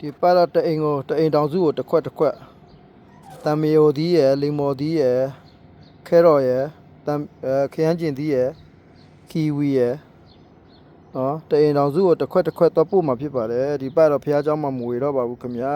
ဒီပတ်တော့တအိမ်ကိုတအိမ်တောင်စုကိုတစ်ခွက်တစ်ခွက်တံမယိုသီးရယ်လိမ္မော်သီးရယ်ခဲရော်ရယ်တံအဲခရမ်းကျင်သီးရယ်ကီဝီရယ်နော်တအိမ်တောင်စုကိုတစ်ခွက်တစ်ခွက်တော့ပို့မှာဖြစ်ပါတယ်ဒီပတ်တော့ဖះเจ้าမှာမဝေတော့ပါဘူးခင်ဗျာ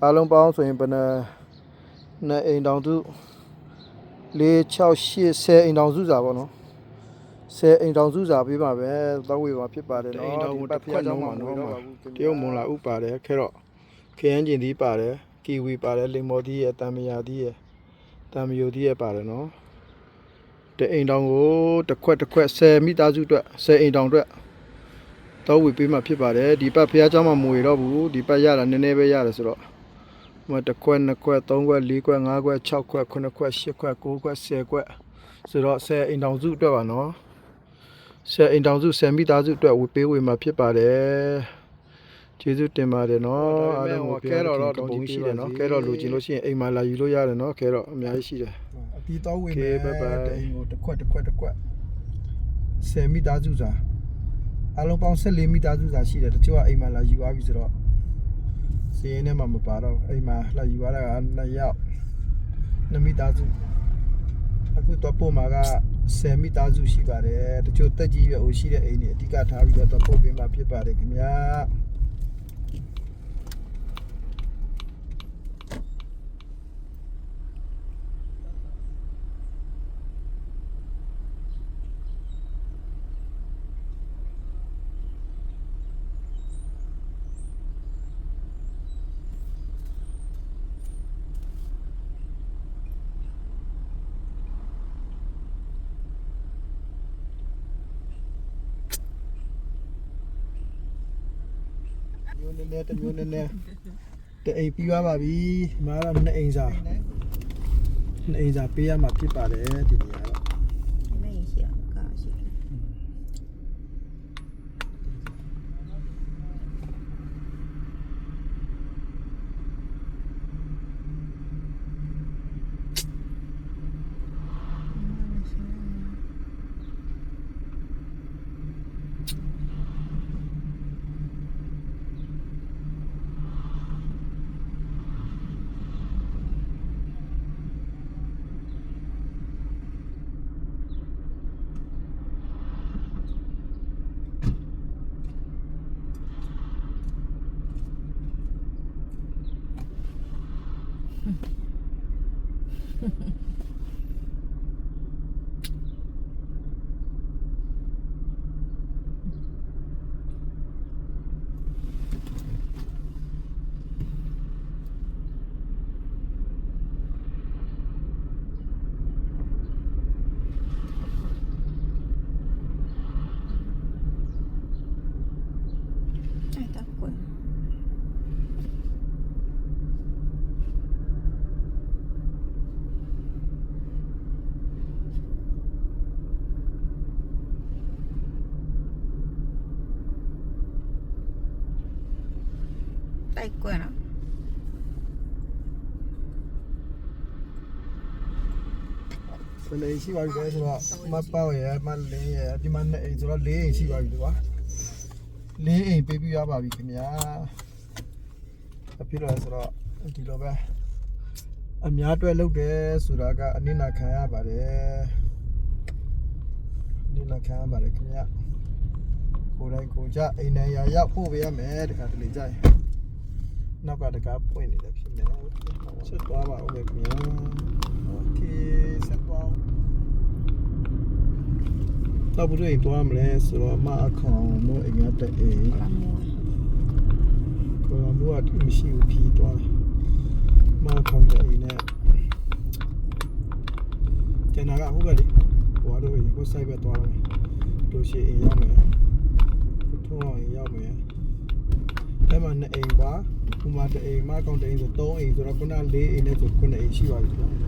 အားလုံးပေါင်းဆိုရင်ဘယ်နှနှစ်အိမ်တောင်စု၄6 8 10အိမ်တောင်စုစာပေါ့နော် 10အိမ်တောင်စုစာပေးပါပဲတော့ဝေပါဖြစ်ပါတယ်နော် တအိမ်တောင်ကိုတစ်ခွက်လုံးမှာနော် ဒီပတ်ဖះเจ้าမှာမဝေတော့ပါဘူးခင်ဗျာ တရုတ်မွန်လာဥပါတယ်ခဲတော့ခရမ်းကျင်သီးပါတယ်ကီဝီပါတယ်လင်မော်သီးရယ်တံမယာသီးရယ်တံမယိုသီးရယ်ပါတယ်နော်တအိမ်တောင်ကိုတစ်ခွက်တစ်ခွက်10မိသားစုအတွက်10အိမ်တောင်အတွက်တော့ဝေပေးမှဖြစ်ပါတယ်ဒီပတ်ဖះเจ้าမှာမဝေတော့ဘူးဒီပတ်ရတာနည်းနည်းပဲရတယ်ဆိုတော့ဟိုတစ်ခွက်နှစ်ခွက်သုံးခွက်လေးခွက်ငါးခွက်6ခွက်9ခွက်10ခွက်9ခွက်10ခွက်ဆိုတော့10အိမ်တောင်စုအတွက်ပါနော် ဆယ်အိမ်တောင်စုဆယ်မိသားစုအတွက်ဝေပေးဝေမှာဖြစ်ပါတယ်ကျေးဇူးတင်ပါတယ်နော်အားလုံးကိုကဲတော့တော့တောင်းကြီးရှိတယ်နော်ကဲတော့လူချင်းလို့ရှိရင်အိမ်မှာလာယူလို့ရတယ်နော်ကဲတော့အများကြီးရှိတယ်အတီတော့ဝေမယ်တိုင်ကိုတစ်ခွက်တစ်ခွက်တစ်ခွက်ဆယ်မိသားစုစာအလုံးပေါင်း14မိသားစုစာရှိတယ်တချို့ကအိမ်မှာလာယူသွားပြီဆိုတော့စည်ရင်းထဲမှာမပါတော့အိမ်မှာလာယူသွားတာက2ယောက်2မိသားစုအခုတော့ပို့မှာက 10မိသားစုရှိပါတယ်တချို့တက်ကြီးရွယ်အိုရှိတဲ့အိမ်တွေအဓိကထားပြီးတော့တော့ပို့ပေးမှာဖြစ်ပါတယ်ခင်ဗျာ မျိုးနည်းနည်းတစ်မျိုးနည်းနည်းတအိမ်ပြီးသွားပါပြီဒီမှာတော့နှစ်အိမ်စာနှစ်အိမ်စာပေးရမှာဖြစ်ပါတယ်ဒီ Mm. တိုက်ကွနော်ဆယ်လေးရှိပါပြီလေဆိုတော့မပောက်ရမလေးရဒီမှာနဲ့အိမ်ဆိုတော့လေးအိမ်ရှိပါပြီဒီပါလေးအိမ်ပေးပြရပါပြီခင်ဗျာအဖြစ်တော့ဆိုတော့ဒီလိုပဲအများအတွက်လုပ်တယ်ဆိုတာကအနစ်နာခံရပါတယ်နစ်နာခံရပါတယ်ခင်ဗျာကိုယ်တိုင်ကိုကြအိမ်နဲ့ရာရောက်ပို့ပေးရမယ်တခါတလေကြရင် နောက်ကတကားပွင့်နေတယ်ဖြစ်နေဆက်သွားပါဦးမယ်ခင်ဗျာโอเคဆက်သွားအောင်တော့ဘယ်လိုအိမ်သွားမလဲဆိုတော့မအခေါင်မို့အိမ်ကတဲ့အိမ် 老母， ကိုယ်ကမို့အမရှိဘူးဖြီးသွားတယ်မအခေါင်တဲ့အိမ်နဲ့ကျန်တာကဟုတ်ပဲလေဟိုကတော့ကိုစိုက်ပဲသွားတယ်တို့ရှိအိမ်ရောက်မယ်ကိုထုံးအောင်အိမ်ရောက်မယ် အဲ့မှာနှစ်အိမ်ပါဟိုမှာတစ်အိမ်မအခေါင်တဲ့အိမ်ဆို၃အိမ်ဆိုတော့ခုန၄အိမ်နဲ့ဆိုခုနှစ်အိမ်ရှိပါပြီနော်哎，把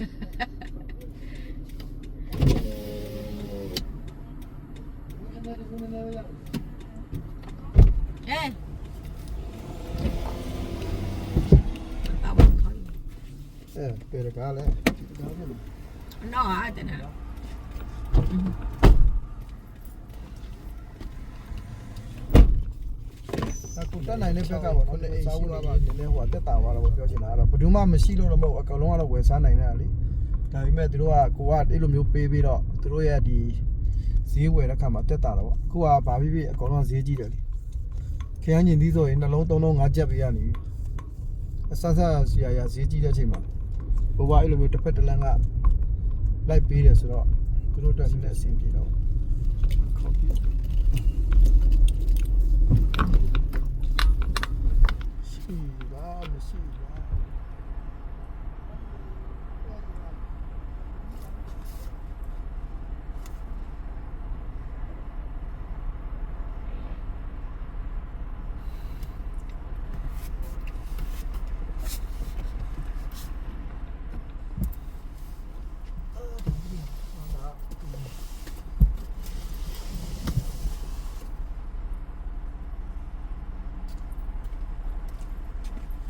Yeah, better go there. No, I didn't. Mm -hmm. တက်နိုင်တဲ့ဘက်ကပေါ့နော်နေအိမ်ရှိသွားပါနည်းနည်းဟိုတက်တာသွားတော့ပြောချင်တာကတော့ဘယ်သူမှမရှိလို့တော့မဟုတ်အကောင်လုံးကတော့ဝယ်စားနိုင်တယ်လေဒါပေမဲ့သူတို့ကကိုကအဲ့လိုမျိုးပေးပြီးတော့သူတို့ရဲ့ဒီဈေးဝယ်တဲ့ခါမှာတက်တာတော့အခုကဘာဖြစ်ဖြစ်အကောင်လုံးဈေးကြီးတယ်လေခရမ်းကျင်သီးဆိုရင်နှလုံးသုံးလုံးငါးချက်ပေးရနေပြီအဆဆစီရရဈေးကြီးတဲ့အချိန်မှာဘိုးကအဲ့လိုမျိုးတစ်ဖက်တစ်လမ်းကလိုက်ပေးတယ်ဆိုတော့သူတို့အတွက်နည်းနည်းအဆင်ပြေတော့ခေါ်ပြရှိ ပါမရှိ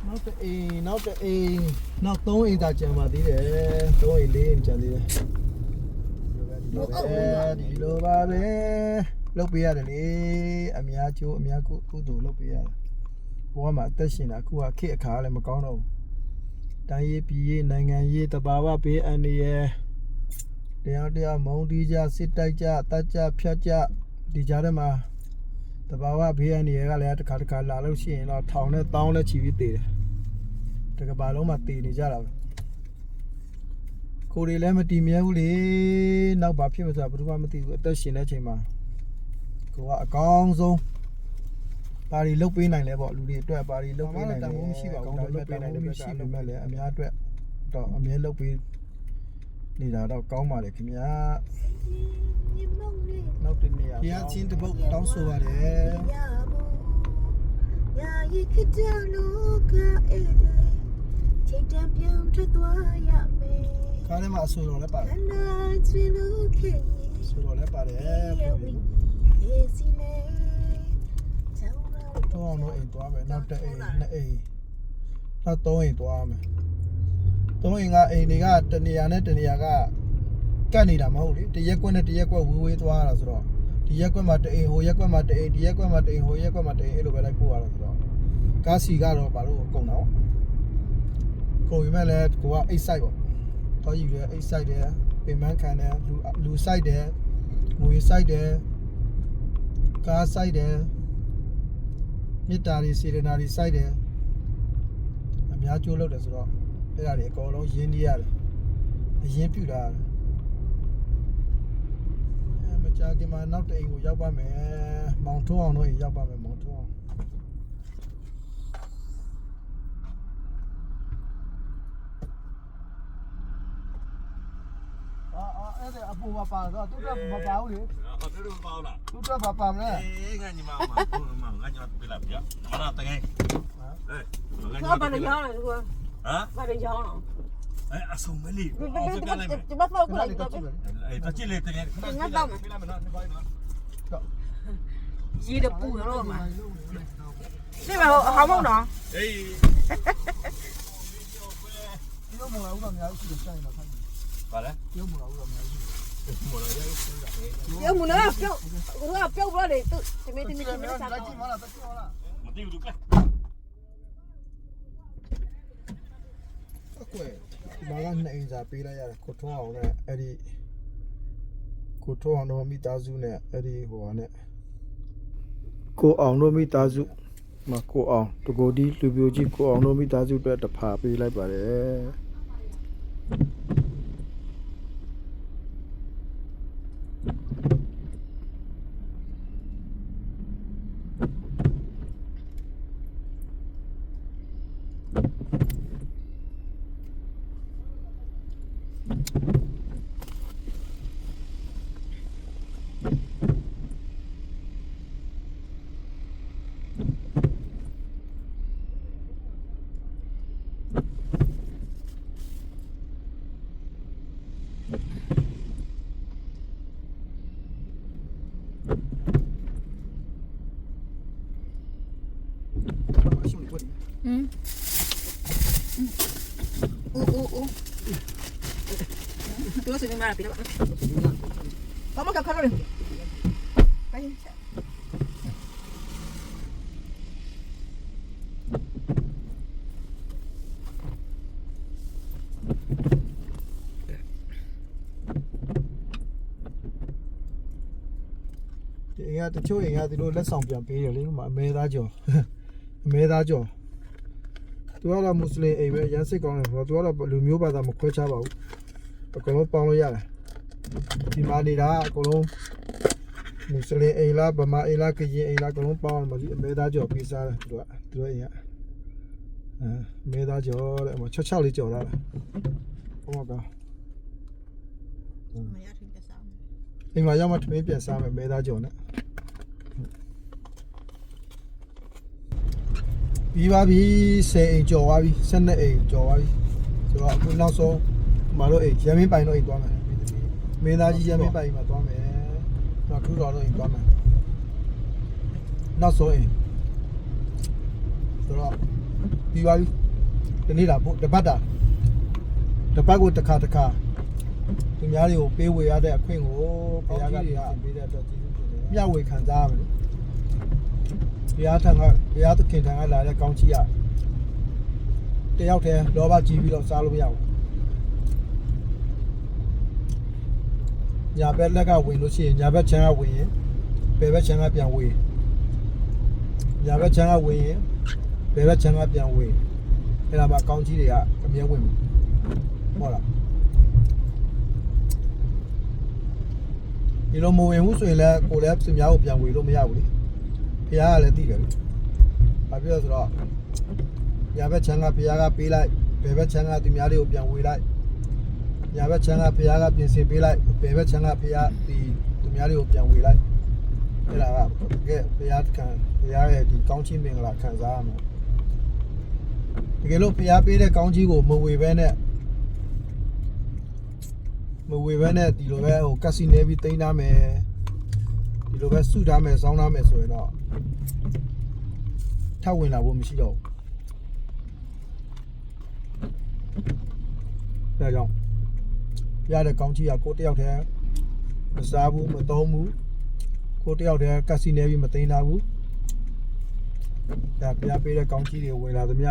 ပါ နောက်တစ်အိမ်နောက်တစ်အိမ်နောက်သုံးအိမ်သာကျန်ပါသေးတယ်သုံးအိမ်လေးအိမ်ကျန်သေးတယ်ဒီလိုပါပဲလုတ်ပေးရတယ်လေအများကျိုးအများကုကုသိုလ်လုတ်ပေးရတယ်ဘဝမှာအသက်ရှင်တာအခုကခေတ်အခါလည်းမကောင်းတော့ဘူးတိုင်းရေးပြည်ရေးနိုင်ငံရေးတဘာဝဘေးအန္တရာယ်တရားတရားမုံတီးကြစစ်တိုက်ကြတတ်ကြဖြတ်ကြဒီကြားထဲမှာတဘာဝဘေးအန္တရာယ်ကလည်းတစ်ခါတစ်ခါလာလို့ရှိရင်တော့ထောင်နဲ့တောင်းနဲ့ချီပြီးတည်တယ် တကဘာလုံးမှာတည်နေကြတာပဲကိုယ်တွေလည်းမတည်မြဲဘူးလေနောက်ဘာဖြစ်မလဲဆိုတာဘယ်သူမှမသိဘူးအသက်ရှင်တဲ့ချိန်မှာကိုကအကောင်းဆုံးပါရီလုတ်ပေးနိုင်လဲပေါ့လူတွေအတွက်ပါရီလုတ်ပေးနိုင်တယ်မရှိပါဘူးဒါလုတ်ပေးနိုင်တယ်ပဲရှိပေမဲ့လည်းအများအတွက်တော့အမြဲလုတ်ပေးနေတာတော့ကောင်းပါလေခင်ဗျာနောက်တစ်နေရာဘုရားချင်းတစ်ပုတ်တောင်းဆိုပါတယ်ယာယီခကြလို့ကအဲ့ဒါ ချိန်တံပြောင်းထွက်သွားရမယ်ကားထဲမှာအဆိုတော်လည်းပါတယ်အနာချင်လို့ခဲ့အဆိုတော်လည်းပါတယ်ရဲ့ဝီရေးစီလေချောင်းတော့တော့အောင်တော့အိမ်သွားမယ်နောက်တစ်အိမ်နှစ်အိမ်နောက်သုံးအိမ်သွားမယ်သုံးအိမ်ကအိမ်တွေကတနေရာနဲ့တနေရာကကတ်နေတာမဟုတ်လေတရက်ကွက်နဲ့တရက်ကွက်ဝေးဝေးသွားတာဆိုတော့ဒီရက်ကွက်မှာတအိမ်ဟိုရက်ကွက်မှာတအိမ်ဒီရက်ကွက်မှာတအိမ်ဟိုရက်ကွက်မှာတအိမ်အဲ့လိုပဲလိုက်ပို့ရတာဆိုတော့ကားစီကတော့ဘာလို့ကုန်တော့ ကုန်ပြီမဲ့လဲကိုကအိတ်ဆိုင်ပေါ့တော့ယူတယ်အိတ်ဆိုင်တယ်ပင်မခံတယ်လူလူဆိုင်တယ်ငွေဆိုင်တယ်ကားဆိုင်တယ်မေတ္တာတွေစေတနာတွေစိုက်တယ်အများကျိုးလုပ်တယ်ဆိုတော့အဲ့ဒါတွေအကုန်လုံးရင်းနှီးရတယ်အရင်ပြုတာရတယ်အဲမကြခင်မှာနောက်တစ်အိမ်ကိုရောက်ပါမယ်မောင်ထုံးအောင်တို့အိမ်ရောက်ပါမယ်မောင်ထုံးအောင် က်တဲ့အပူပါပါတော့သူ့တက်မပါဘူးလေအော်သူတို့မပါဘူးလားသူ့တက်ပါပါမလားအေးငါညီမမကိုမငါညီမပြလာပြမနာတကယ်ဟဲ့ငါညီမဘာလို့ရောင်းလဲသူကဟမ်ဘာလို့ရောင်းလဲအဲအဆုံမလေးအော်ပြလိုက်မယ်ဒီဘက်ဖောက်လိုက်တော့အဲတချစ်လေးတကယ်ငါတော့မပြလိုက်မနော်ဒီဘက်နော်ရေးတဲ့ပူရောမှာနေမဟောင်းမုံနော်အေးဒီလိုမလာဘူးတော့များရှိတယ်ဆိုင်မှာဆိုင် ဘာလဲပြုတ်မလို့တော့မရဘူးမလို့ရုပ်စူးတာပဲရုပ်မနာပြုတ်ဟိုကပြုတ်ပါလေသူတမင်းတမင်းတမင်းစားတော့မသိဘူးသူကအကွယ်မလာနေအင်စာပေးလိုက်ရတယ်ကိုထွန်းအောင်နဲ့အဲ့ဒီကိုထွန်းအောင်တို့မိသားစုနဲ့အဲ့ဒီဟိုဟာနဲ့ကိုအောင်တို့မိသားစုမကိုအောင်တကိုဒီလူပြိုကြီးကိုအောင်တို့မိသားစုအတွက်တဖာပေးလိုက်ပါတယ် 嗯。呜呜呜。多随便买了，别的吧。我们看看这里。哎。 ဒီအိမ်ကတချို့အိမ်ကဒီလိုလက်ဆောင်ပြန်ပေးတယ်လေဟိုမှာအမဲသားကျော်အမဲသားကျော် သူကတော့မွတ်စလင်အိမ်ပဲရန်စစ်ကောင်းတယ်ပေါ့သူကတော့လူမျိုးဘာသာမခွဲခြားပါဘူးအကုန်လုံးပေါင်းလို့ရတယ်ဒီမှာနေတာအကုန်လုံးမွတ်စလင်အိမ်လားဗမာအိမ်လားကရင်အိမ်လားအကုန်လုံးပေါင်းတယ်မလို့အမဲသားကျော်ပေးစားတယ်သူကသူတို့အိမ်ကအဲမဲသားကျော်တဲ့အမချောက်ချောက်လေးကျော်လာတာဟုတ်ပါကောအိမ်မှာရောက်မှထမင်းပြန်စားမယ်မဲသားကျော်နဲ့ ပြီးပါပြီ10အိမ်ကျော်သွားပြီ12အိမ်ကျော်သွားပြီဆိုတော့အခုနောက်ဆုံးမတို့အိမ်ရမင်းပိုင်တော့အိမ်သွားမယ်မင်းသားကြီးရမင်းပိုင်မှာသွားမယ်နောက်ထူတော်တော့အိမ်သွားမယ်နောက်ဆုံးအိမ်ဆိုတော့ပြီးပါပြီဒီနေ့လာပို့တပတ်တာတပတ်ကိုတစ်ခါတစ်ခါသူများတွေကိုပေးဝေရတဲ့အခွင့်ကိုဘုရားကပြင်ဆင်ပေးတဲ့အတွက်ကျေးဇူးတင်တယ်မျှဝေခံစားရမယ်လို့ဘု ရားထံကဘုရားသခင်ထံကလာတဲ့ကောင်းချီးရတယောက်တည်းလောဘကြီးပြီးတော့စားလို့မရဘူးညာဘက်လက်ကဝင်လို့ရှိရင်ညာဘက်ခြမ်းကဝင်ရင်ဘယ်ဘက်ခြမ်းကပြန်ဝေးညာဘက်ခြမ်းကဝင်ရင်ဘယ်ဘက်ခြမ်းကပြန်ဝေးအဲ့ဒါမှကောင်းချီးတွေကအမြဲဝင်မှာဟုတ်လားဒီလိုမဝင်ဘူးဆိုရင်လည်းကိုယ်လည်းသူများကိုပြန်ဝေလို့မရဘူးလေ ဖះကလည်းသိတယ်လေဘာဖြစ်လဲဆိုတော့ညာဘက်ချမ်းကဖះကပေးလိုက်ဘယ်ဘက်ချမ်းကသူများတွေကိုပြန်ဝေလိုက်ညာဘက်ချမ်းကဖះကပြင်ဆင်ပေးလိုက်ဘယ်ဘက်ချမ်းကဖះဒီသူများတွေကိုပြန်ဝေလိုက်အဲ့ဒါကတကယ်ဖះခံဖះရဲ့ဒီကောင်းချီးမင်္ဂလာခံစားရမှာတကယ်လို့ဖះပေးတဲ့ကောင်းချီးကိုမဝေဘဲနဲ့မဝေဘဲနဲ့ဒီလိုပဲဟိုကက်စီနေပြီးတိန်းထားမယ်ဒီလိုပဲစုထားမယ်စောင်းထားမယ်ဆိုရင်တော့ ထပ်ဝင်လာဖို့မရှိတော့ဘူးဒါကြောင့်ရတဲ့ကောင်းကြီးကကိုတယောက်တည်းမစားဘူးမသုံးဘူးကိုတယောက်တည်းကက်စီနေပြီးမတိန်းထားဘူးဒါပြပေးတဲ့ကောင်းကြီးတွေဝင်လာသမျှ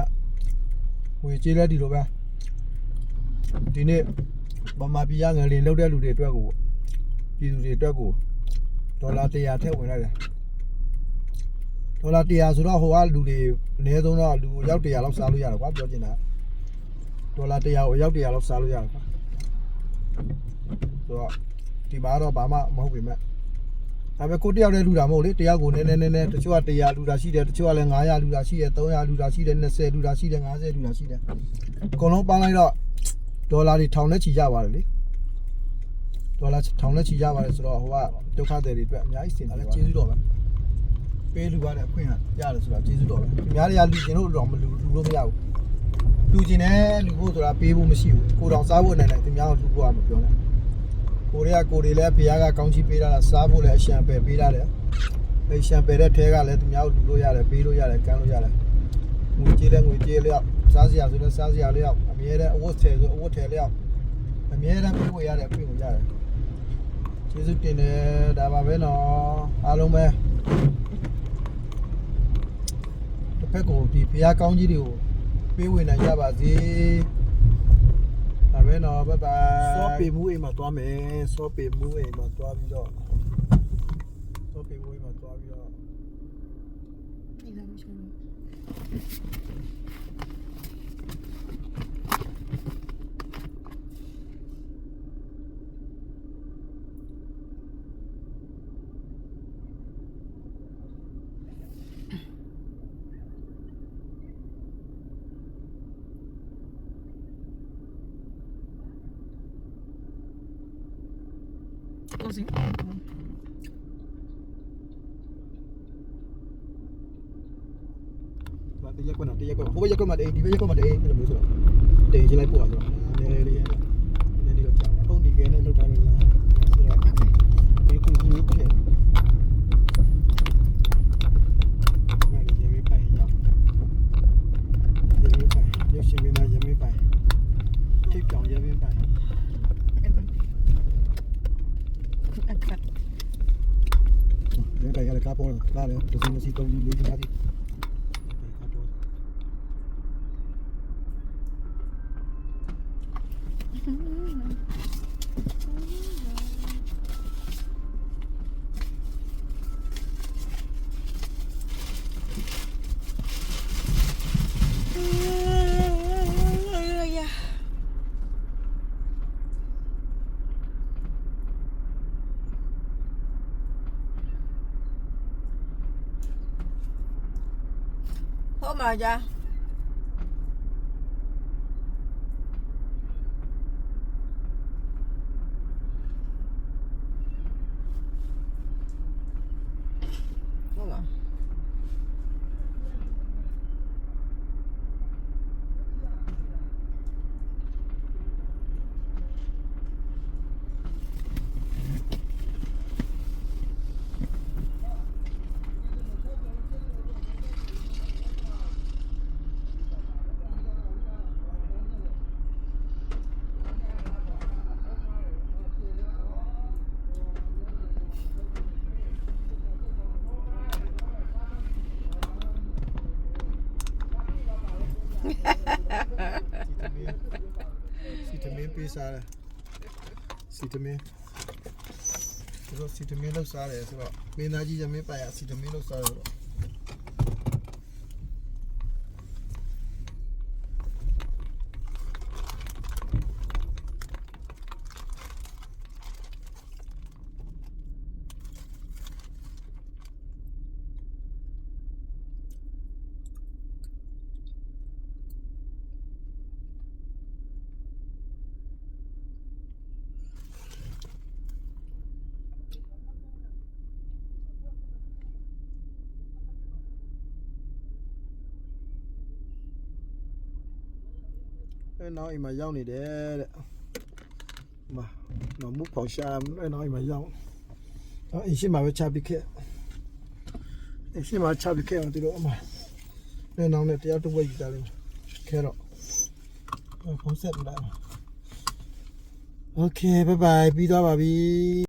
ဝင်ကြေးလဲဒီလိုပဲဒီနေ့ဗမာပြည်ကငလင်လောက်တဲ့လူတွေအတွက်ကိုပြည်သူတွေအတွက်ကိုဒေါ်လာ100ထည့်ဝင်လိုက်တယ် ဒေါ်လာ100ဆိုတော့ဟိုကလူတွေအနည်းဆုံးတော့လူရောက်100လောက်စားလို့ရတယ်ကွာပြောချင်တာဒေါ်လာ100ကိုရောက်100လောက်စားလို့ရတယ်ကွာဆိုတော့ဒီမှာတော့ဘာမှမဟုတ်ပေမဲ့ဒါပေမဲ့ကိုတယောက်တည်းလူတာမဟုတ်လေတယောက်ကိုနည်းနည်းနည်းနည်းတချို့က100လူတာရှိတယ်တချို့ကလည်း900လူတာရှိတယ်300လူတာရှိတယ်20လူတာရှိတယ်50လူတာရှိတယ်အကုန်လုံးပေါင်းလိုက်တော့ဒေါ်လာတွေထောင်နဲ့ချီကြပါတယ်လေဒေါ်လာထောင်နဲ့ချီကြပါတယ်ဆိုတော့ဟိုကဒုက္ခသည်တွေအတွက်အများကြီးစင်တယ်ကျေးဇူးတော်ပဲ ပေးလူရတဲ့အခွင့်အရတယ်ဆိုတာကျေးဇူးတော်ပဲအများတွေကလူကျင်လို့တော့မလူလူလို့မရဘူးလူကျင်တယ်လူဖို့ဆိုတာပေးဖို့မရှိဘူးကိုတော်စားဖို့နိုင်တယ်သူများကိုလူဖို့ကမပြောနဲ့ကိုတွေကကိုတွေလည်းဘုရားကကောင်းချီးပေးတာစားဖို့လည်းအရှံပယ်ပေးတာတယ်အဲရှံပယ်တဲ့ထဲကလည်းသူများကိုလူလို့ရတယ်ပေးလို့ရတယ်ကမ်းလို့ရတယ်ငွေကြေးတဲ့ငွေကြေးလျောက်စားစရာဆိုလည်းစားစရာလျောက်အမြဲတမ်းအဝတ်ထည်ဆိုအဝတ်ထည်လျောက်အမြဲတမ်းပြေးဝရတဲ့အခွင့်ကိုရတယ်ကျေးဇူးတင်တယ်ဒါပါပဲနော်အားလုံးပဲ ဘက်ကိုဒီဘုရားကောင်းကြီးတွေကိုပေးဝင်နိုင်ကြပါစေဒါပဲနော်ဘိုင်ဘိုင်စောပေမှုအိမ်မှာသွားမယ်စောပေမှုအိမ်မှာသွားပြီးတော့စောပေမှုအိမ်မှာသွားပြီးတော့ဒီလိုမျိုး ဦးစီးတရက်ကွနာတရက်ကွနာဟိုဘက်ရက်ကွနာတေးဒီဘက်ရက်ကွနာတေးအဲ့လိုမျိုးဆိုတော့တေးချင်းလိုက်ပို့အောင် ဟုတ်မှာကြာ ဟုတ်လား စီတ မင်းပေးစားတယ်စီတမင်းသူတို့စီတမင်းလောက်စားတယ်ဆိုတော့မင်းသားကြီးရမင်းပိုင်ရစီတမင်းလောက်စားတယ်ဆိုတော့ အဲနောက်အိမ်မှာရောက်နေတယ်တဲ့။မနော်မူပေါရှာအဲနောက်အိမ်မှာရောက်။အော်အိမ်ရှိမှာပဲချပစ်ခဲ့။အိမ်ရှိမှာချပစ်ခဲ့အောင်ဒီလိုအမ။အဲနောက်နဲ့တရားတစ်ဝက်ယူကြလိမ့်မယ်။ခဲတော့။ဖုန်းဆက်လိုက်။ Okay bye bye ပြီးသွားပါပြီ။